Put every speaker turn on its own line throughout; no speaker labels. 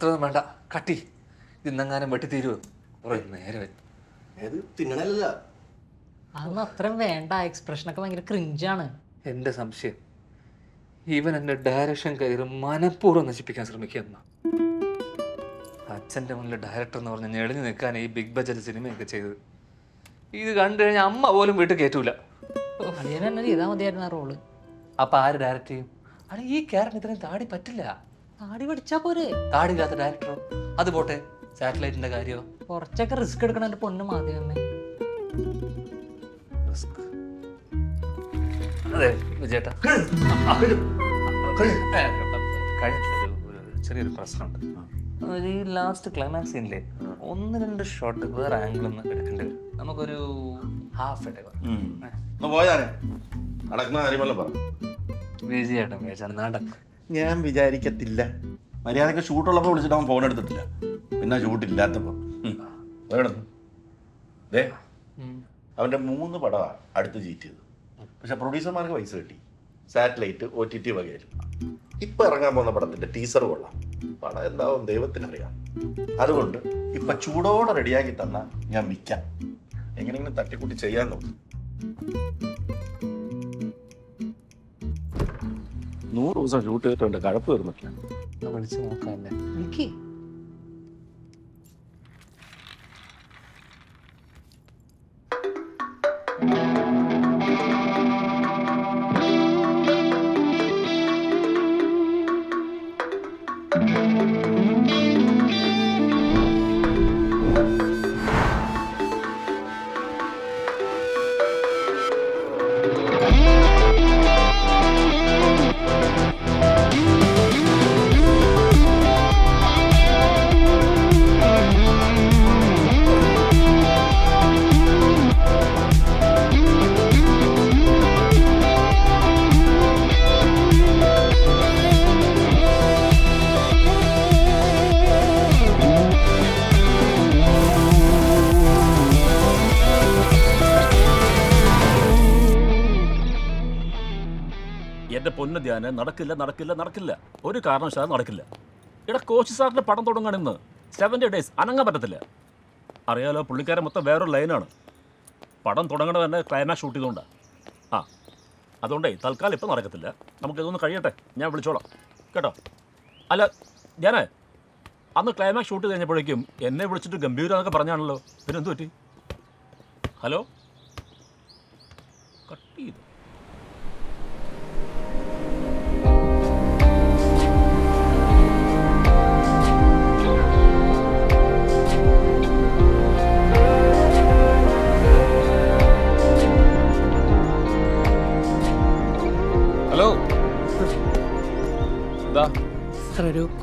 അത്രയൊന്നും വേണ്ട. കട്ടി. ഇന്നെങ്ങാനും വെട്ടി തീരുമോ നേരെ
ഏത്? തിന്നണല്ല
അതൊന്നും അത്രയും വേണ്ട. എക്സ്പ്രഷനൊക്കെ ഭയങ്കര ക്രിഞ്ചാണ്
എന്റെ സംശയം. ഈവൻ എന്റെ ഡയറക്ഷൻ കയറി മനഃപൂർവം നശിപ്പിക്കാൻ ശ്രമിക്കുന്ന അച്ഛന്റെ മുന്നിൽ ഡയറക്ടർ എന്ന് പറഞ്ഞ് ഞെളിഞ്ഞു നിൽക്കാൻ ഈ ബിഗ് ബജറ്റ് സിനിമയൊക്കെ ചെയ്തത്. ഇത് കണ്ടു കഴിഞ്ഞാൽ അമ്മ പോലും വീട്ടിൽ കയറ്റൂല
ചെയ്താൽ മതിയായിരുന്നു ആ റോൾ
അപ്പൊ ആര് ഡയറക്റ്റ് ചെയ്യും? അല്ല ഈ ക്യാരക്ടർ ഇത്രയും താടി പറ്റില്ല.
താടി പഠിച്ചാ പോരെ.
താടിയില്ലാത്ത ഡയറക്ടറോ അത് പോട്ടെ സാറ്റലൈറ്റിന്റെ കാര്യമോ
കുറച്ചൊക്കെ റിസ്ക് എടുക്കണം എന്റെ പൊണ്ണ് മാധ്യമമേ.
റിസ്ക് അതെ വിജയേട്ടാ. ചെറിയൊരു പ്രശ്നമുണ്ട്. ഒരു ഈ ലാസ്റ്റ് ക്ലൈമാക്സ് സീനിലെ ഒന്ന് രണ്ട് ഷോട്ട് വേറെ ആംഗിൾ ഒന്ന് എടുക്കേണ്ടി വരും. നമുക്കൊരു ഹാഫ്
എടുക്കാം പോയാനെ നടക്കുന്ന കാര്യമല്ല പറ.
വിജയേട്ടൻ വിജയേട്ടൻ നടക്കും.
ഞാൻ വിചാരിക്കത്തില്ല. മര്യാദയ്ക്ക് ഷൂട്ടുള്ളപ്പോൾ വിളിച്ചിട്ട് അവൻ ഫോൺ എടുത്തിട്ടില്ല. പിന്നെ ഷൂട്ടില്ലാത്തപ്പോൾ ദേ അവന്റെ മൂന്ന് പടമാണ് അടുത്ത് ജീറ്റ് ചെയ്തത്. പക്ഷെ പ്രൊഡ്യൂസർമാർക്ക് പൈസ കിട്ടി. സാറ്റലൈറ്റ് ഒ ടി ടി വകയിൽ ഇപ്പൊ ഇറങ്ങാൻ പോകുന്ന പടത്തിന്റെ ടീസർ കൊള്ളാം. പടം എന്താവും ദൈവത്തിനറിയാം. അതുകൊണ്ട് ഇപ്പൊ ചൂടോടെ റെഡിയാക്കി തന്ന ഞാൻ വിൽക്കാം. എങ്ങനെയെങ്കിലും തട്ടിക്കൂട്ടി ചെയ്യാൻ നോക്കും. നൂറ് ദിവസം ഷൂട്ട് ചെയ്തിട്ടുണ്ട്. കഴപ്പ് തീർന്നിട്ടില്ല.
വിളിച്ചു നോക്കാം
എനിക്ക്
എന്റെ പൊന്ന ധ്യാനം നടക്കില്ല നടക്കില്ല നടക്കില്ല. ഒരു കാരണവശാലും നടക്കില്ല. എടാ കോച്ച് സാറിന്റെ പടം തുടങ്ങാൻ ഇന്ന് സെവന്റി ഡേയ്സ് അനങ്ങാൻ പറ്റത്തില്ല. അറിയാലോ പുള്ളിക്കാരൻ മൊത്തം വേറൊരു ലൈനാണ് പടം തുടങ്ങണ തന്നെ ക്ലൈമാക്സ് ഷൂട്ട് ചെയ്തുകൊണ്ടാണ് ആ അതുകൊണ്ടേ തൽക്കാലം ഇപ്പം നടക്കത്തില്ല. നമുക്ക് ഇതൊന്ന് കഴിയട്ടെ. ഞാൻ വിളിച്ചോളാം. കേട്ടോ? അല്ല ഞാൻ അന്ന് ക്ലൈമാക്സ് ഷൂട്ട് കഴിഞ്ഞപ്പോഴേക്കും എന്നെ വിളിച്ചിട്ട് ഗംഭീരം എന്നൊക്കെ പറഞ്ഞാണല്ലോ. പിന്നെ എന്ത് പറ്റി? ഹലോ? കട്ട് ചെയ്തു.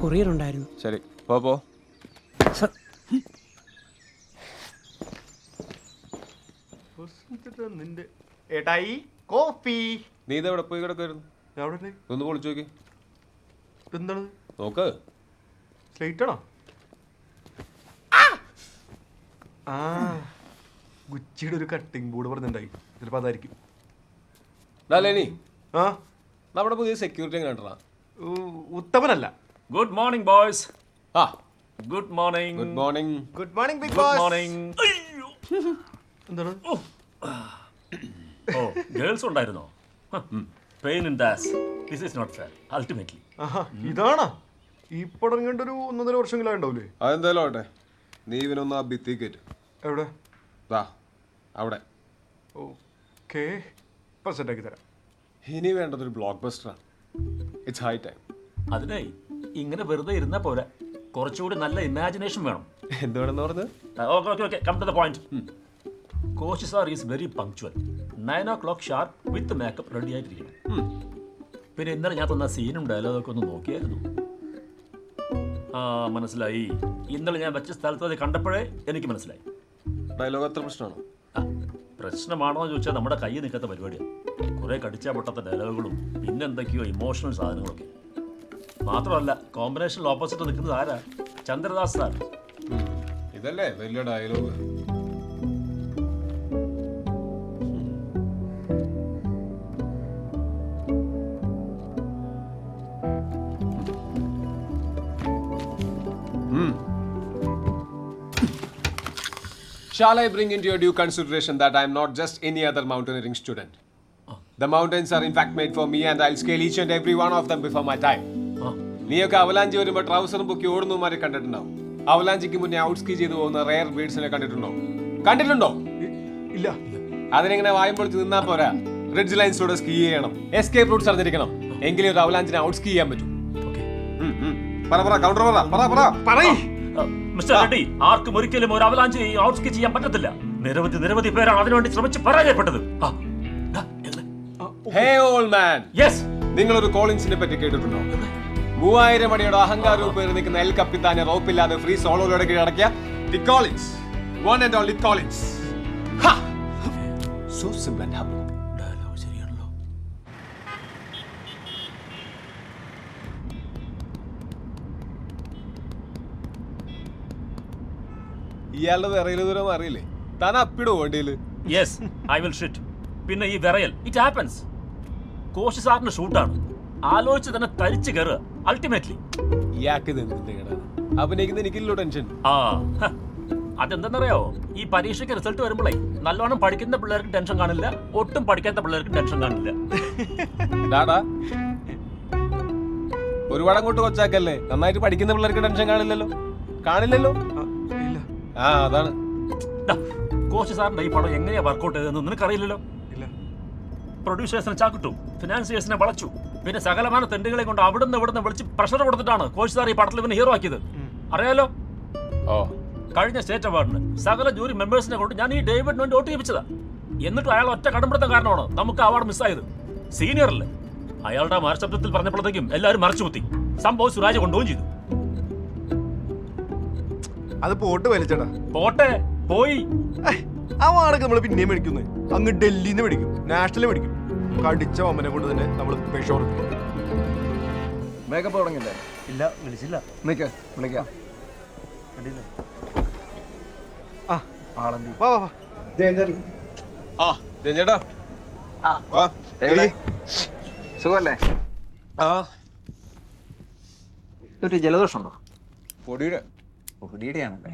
കൊറിയർ ഉണ്ടായിരുന്നു.
ശരി പോ പോ.
നിന്റെ ഏട്ടായി കോഫി.
നീ ഇതെവിടെ പോയി കിടക്കായിരുന്നു
എവിടെ
ഒന്ന് പൊളിച്ചു നോക്കി.
എന്താണ്?
നോക്ക്.
സ്ലേറ്റ് ആണോ? ആ! ഗുച്ചിയുടെ ഒരു കട്ടിംഗ് ബോർഡ് പറഞ്ഞിട്ടുണ്ടായി. ചിലപ്പോൾ അതായിരിക്കും.
ലേനി.
ആ?
നമ്മുടെ പുതിയ സെക്യൂരിറ്റി എങ്ങനെ
ഉത്തമനല്ല.
ഗുഡ് മോർണിംഗ് ബോയ്സ്
ആ.
Good morning
good morning
good morning big
good morning
എന്താണ്?
ഓ ഗേൾസ് ഉണ്ടായിരുന്നോ? Pain in the ass this is not fair ultimately
ആഹാ ഇതാണാ? ഈ പടം കണ്ടൊരു ഒന്നര വർഷമെങ്കിലും ഉണ്ടാവില്ലേ
അതെന്തായാലും ആവട്ടെ. നീ ഇവനൊന്ന് ആ ഭിത്തി കയറ്റ്.
എവിടെ?
ദാ അവിടെ.
ഓക്കെ. പെർസെന്റ് ആക്കി തരാം.
ഇനി വേണ്ടത് ഒരു ബ്ലോക്ക് ബസ്റ്ററാണ് ഇറ്റ്സ് ഹൈ ടൈം
അതിനെ ഇങ്ങനെ വെറുതെ ഇരുന്ന പോലെ കുറച്ചുകൂടി നല്ല ഇമാജിനേഷൻ വേണം.
എന്തുവേണമെന്ന് പറഞ്ഞു
okay okay okay come to the point coach sir is very punctual nine o'clock sharp with makeup ready ആയിട്ടിരിക്കണം. പിന്നെ ഇന്നലെ ഞാൻ തന്ന സീനും ഡയലോഗൊക്കെ ഒന്ന് നോക്കിയായിരുന്നു. ആ മനസ്സിലായി. ഇന്നലെ ഞാൻ വെച്ച സ്ഥലത്ത് അത് കണ്ടപ്പോഴേ എനിക്ക് മനസ്സിലായി.
ഡയലോഗ് അത്ര പ്രശ്നമാണോ?
പ്രശ്നമാണോ എന്ന് ചോദിച്ചാൽ നമ്മുടെ കൈ നിൽക്കാത്ത പരിപാടിയാണ് കുറേ കടിച്ചാൽ പൊട്ടാത്ത ഡയലോഗുകളും പിന്നെന്തൊക്കെയോ ഇമോഷണൽ സാധനങ്ങളൊക്കെ. മാത്രമല്ല കോമ്പിനേഷനിൽ ഓപ്പോസിറ്റ് നിൽക്കുന്നത് ആരാ ചന്ദ്രദാസ് സാർ
ഇതല്ലേ വലിയ dialogue Shall I bring into your due consideration that I am not just any other mountaineering student? The mountains are in fact made for me, and I'll scale each and every one of them before my time. നീയൊക്കെ avalanche വരുമ്പോൾ ട്രൗസറും പൊക്കി ഓടുന്നവന്മാരെ കണ്ടിട്ടുണ്ടാവും. അവലാഞ്ചിക്ക് മുന്നേ ഔട്ട്സ്കി ചെയ്തു പോകുന്ന rare ബീഡ്സിനെ കണ്ടിട്ടുണ്ടോ? കണ്ടിട്ടുണ്ടോ?
ഇല്ല.
അതിനെങ്ങനെ വായും പൊളിച്ച് നിന്നാ പോരാ? റിഡ്ജ് ലൈൻസിലൂടെ സ്കീ ചെയ്യണം. എസ്കേപ്പ് റൂട്ട്സ് അറിഞ്ഞിരിക്കണം. എങ്കിലും ഒരു അവലാഞ്ചിനെ ഔട്ട് സ്കീ ചെയ്യാൻ പറ്റും. പറ പറ കൗണ്ടർ പറ പറ പറ. പറയ്.
മിസ്റ്റർ റെഡ്ഡി ആർക്കും ഒരിക്കലും ഒരു അവലാഞ്ച് ഔട്ട്സ്കി ചെയ്യാൻ പറ്റത്തില്ല. നിരവധി നിരവധി പേരാണ് അതിനുവേണ്ടി ശ്രമിച്ച് പരാജയപ്പെട്ടത്.
ഹേ ഓൾ മാൻ
യെസ്
നിങ്ങളൊരു കോളിൻസിനെ പറ്റി കേട്ടിട്ടുണ്ടോ? മൂവായിരം അടിയുടെ അഹങ്കാര പേര് നിൽക്കുന്ന എൽ കപ്പിത്താനെ റോപ്പില്ലാതെ ഫ്രീ സോളോയുടെ കീഴടക്കിയ the Collins one and only Collins so simple and humble
ശരിയാണല്ലോ.
ഇയാളുടെ വിറയിൽ ദൂരം അറിയില്ലേ താൻ അപ്പിടോ വണ്ടിയിൽ?
യെസ് ഐ വിൽ ഷിറ്റ് പിന്നെ ഈ വിറയൽ ഇറ്റ് ഹാപ്പൻസ് കോശി സാറിന് ഷൂട്ടാണ് ആലോചിച്ച് തന്നെ തരിച്ചു കയറുക അൾട്ടിമേറ്റ്ലി
ഇയാൾക്ക് അഭിനയിക്കുന്ന എനിക്കില്ലോ ടെൻഷൻ?
ആ ഹ. അതെന്തെന്നറിയോ? ഈ പരീക്ഷയ്ക്ക് റിസൾട്ട് വരുമ്പോഴേ നല്ലോണം പഠിക്കുന്ന പിള്ളേർക്ക് ടെൻഷൻ കാണില്ല ഒട്ടും പഠിക്കാത്ത പിള്ളേർക്ക് ടെൻഷൻ കാണില്ല.
ഡാടാ ഒരുപാട് അങ്ങോട്ട് കൊച്ചാക്കല്ലേ? നന്നായിട്ട് പഠിക്കുന്ന പിള്ളേർക്ക് ടെൻഷൻ കാണില്ലല്ലോ? കാണില്ലല്ലോ?
ആ,
അതാണ്.
ദാ, കോശി സാറിന്റെ ഈ പടം എങ്ങനെയാ വർക്കൗട്ട് ചെയ്തതെന്ന് നിനക്കറിയില്ലല്ലോ? പ്രൊഡ്യൂസേഴ്സിനെ ചാക്കിട്ടു ഫിനാൻസിയേഴ്സിനെ വളച്ചു. പിന്നെ സകലമാന തെണ്ടുകളെ കൊണ്ട് അവിടുന്ന് ഇവിടുന്ന് വിളിച്ച് പ്രഷർ കൊടുത്തിട്ടാണ് കോച്ച് സാർ ഈ പടത്തിൽ ഇവന് ഹീറോ ആക്കിയത്. അറിയാലോ?
ഓ.
കഴിഞ്ഞ സ്റ്റേറ്റ് അവാർഡിന് സകല ജൂറി മെമ്പേഴ്സിനെ കൊണ്ട് ഞാൻ ഈ ഡേവിഡിന് വേണ്ടി വോട്ട് ചെയ്യിപ്പിച്ചതാ. എന്നിട്ട് അയാൾ ഒറ്റ കടമ്പിടുത്തം കാരണമാണ് നമുക്ക് അവാർഡ് മിസ്സായത് സീനിയർ അല്ലേ? അയാളുടെ മരശബ്ദത്തിൽ പറഞ്ഞപ്പോഴത്തേക്കും എല്ലാവരും മറച്ചു കുത്തി. സംഭവം സുരാജ് കൊണ്ടുപോവുകയും ചെയ്തു.
അത് പോട്ട് വലിച്ചടാ
പോട്ടെ പോയി.
ആ വാടക നമ്മൾ പിന്നെയും മേടിക്കുന്നു. അങ്ങ് ഡൽഹിന്ന് മേടിക്കും നാഷണൽ മേടിക്കും. കടിച്ച അമ്മനെ കൊണ്ട് തന്നെ നമ്മൾ പെഷോർ
മേക്കപ്പ് തുടങ്ങില്ല
ഇല്ല വിളിച്ചില്ല.
നിക്ക് വിളിക്കാം.
ആ.
ആളെന്തി
വാ വാ വാ.
ആ ചേട്ടാ. വാ ആ.
ഒരു ജലദോഷമുണ്ടോ?
പൊടിയുടെ.
പൊടിയുടെയാണല്ലേ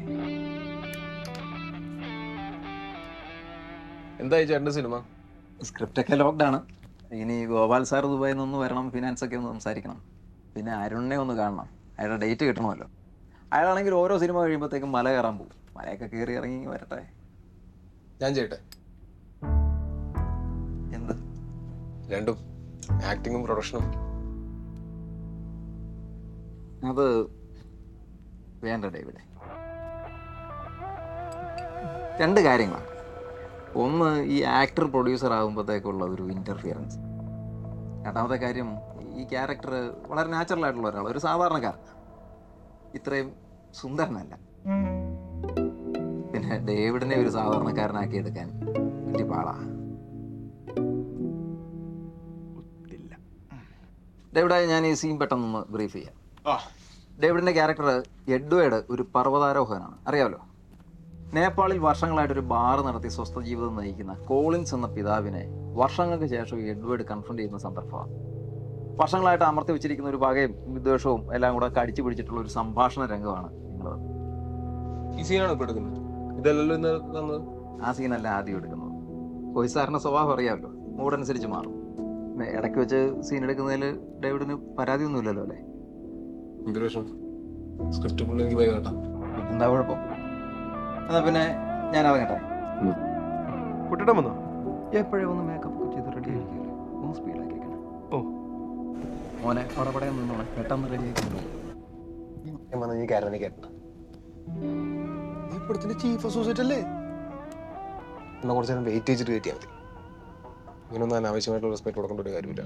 എന്തായി ചേട്ടന്റെ സിനിമ?
സ്ക്രിപ്റ്റ് ഒക്കെ ലോക്ക്ഡ് ആണ്. ഇനി ഗോപാൽ സാർ ദുബായിൽ നിന്ന് വരണം ഫിനാൻസ് ഒക്കെ ഒന്ന് സംസാരിക്കണം. പിന്നെ അരുണിനെ ഒന്ന് കാണണം. അയാളുടെ ഡേറ്റ് കിട്ടണമല്ലോ. അയാളാണെങ്കിൽ ഓരോ സിനിമ കഴിയുമ്പോഴത്തേക്കും മല കയറാൻ പോകും. മലയൊക്കെ കയറി ഇറങ്ങി വരട്ടെ.
ഞാൻ ചെയ്യട്ടെ?
എന്ത്?
രണ്ടും. ആക്ടിങ്ങും പ്രൊഡക്ഷനും
അത് വേണ്ട ഡേവിഡ്. രണ്ട് കാര്യങ്ങളാണ്. ഒന്ന് ഈ ആക്ടർ പ്രൊഡ്യൂസർ ആകുമ്പോഴത്തേക്കുള്ള ഒരു ഇന്റർഫിയറൻസ് രണ്ടാമത്തെ കാര്യം ഈ ക്യാരക്ടർ വളരെ നാച്ചുറൽ ആയിട്ടുള്ള ഒരാൾ ഒരു സാധാരണക്കാരൻ. ഇത്രയും സുന്ദരനല്ല. പിന്നെ ഡേവിഡിനെ ഒരു സാധാരണക്കാരനാക്കി എടുക്കാൻ വലിയ പാടാ. ഡേവിഡായി ഞാൻ ഈ സീൻ പെട്ടെന്നൊന്ന് ബ്രീഫ് ചെയ്യാം. ഡേവിഡിന്റെ ക്യാരക്ടർ എഡ്വേഡ് ഒരു പർവതാരോഹകനാണ് അറിയാമല്ലോ നേപ്പാളിൽ വർഷങ്ങളായിട്ട് ഒരു ബാർ നടത്തി സ്വസ്ഥ ജീവിതം നയിക്കുന്ന കോളിൻസ് എന്ന പിതാവിനെ വർഷങ്ങൾക്ക് ശേഷം എഡ്വേർഡ് കൺഫ്രണ്ട് ചെയ്യുന്ന സന്ദർഭമാണ്. വർഷങ്ങളായിട്ട് അമർത്തി വെച്ചിരിക്കുന്ന ഒരു പകയും വിദ്വേഷവും എല്ലാം കൂടെ കടിച്ചു പിടിച്ചിട്ടുള്ള ഒരു സംഭാഷണ രംഗമാണ് നിങ്ങളത്
ഈ സീനാണ് എടുക്കുന്നത്? ഇതല്ലല്ലോ ഇന്ന് തന്നത്
ആ സീനല്ല ആദ്യം എടുക്കുന്നത്. സാറിന്റെ സ്വഭാവം അറിയാമല്ലോ. മൂടനുസരിച്ച് മാറും. പിന്നെ ഇടയ്ക്ക് വെച്ച് സീൻ എടുക്കുന്നതിൽ ഡേവിഡിന് പരാതിയൊന്നുമില്ലല്ലോ അല്ലേ?
എന്തൊരു സ്ക്രിപ്റ്റ് പുള്ളി എനിക്ക് ഭയങ്കര
എന്താ കുഴപ്പം? എന്നാ പിന്നെ ഞാൻ ഇറങ്ങട്ടെ.
കുട്ടിടം വന്നോ?
എപ്പോഴും ഒന്ന് മേക്കപ്പ് ഒക്കെ ചെയ്ത് റെഡി ആയിരിക്കുമല്ലോ ഒന്ന് സ്പീഡാക്കി
ഓ.
മോനെ അവിടെ പടയെ നിന്നോളെ. പെട്ടെന്ന് റെഡി ആക്കി
വന്ന ഈ കാരണം
ഈ പടത്തിന്റെ ചീഫ് അസോസിയേറ്റ് അല്ലേ?
എന്നാ കുറച്ച് നേരം വെയിറ്റ് ചെയ്തിട്ട് കയറ്റിയാൽ മതി. ഇങ്ങനൊന്നും അനാവശ്യമായിട്ടുള്ള റെസ്പെക്ട് കൊടുക്കേണ്ട ഒരു കാര്യമില്ല.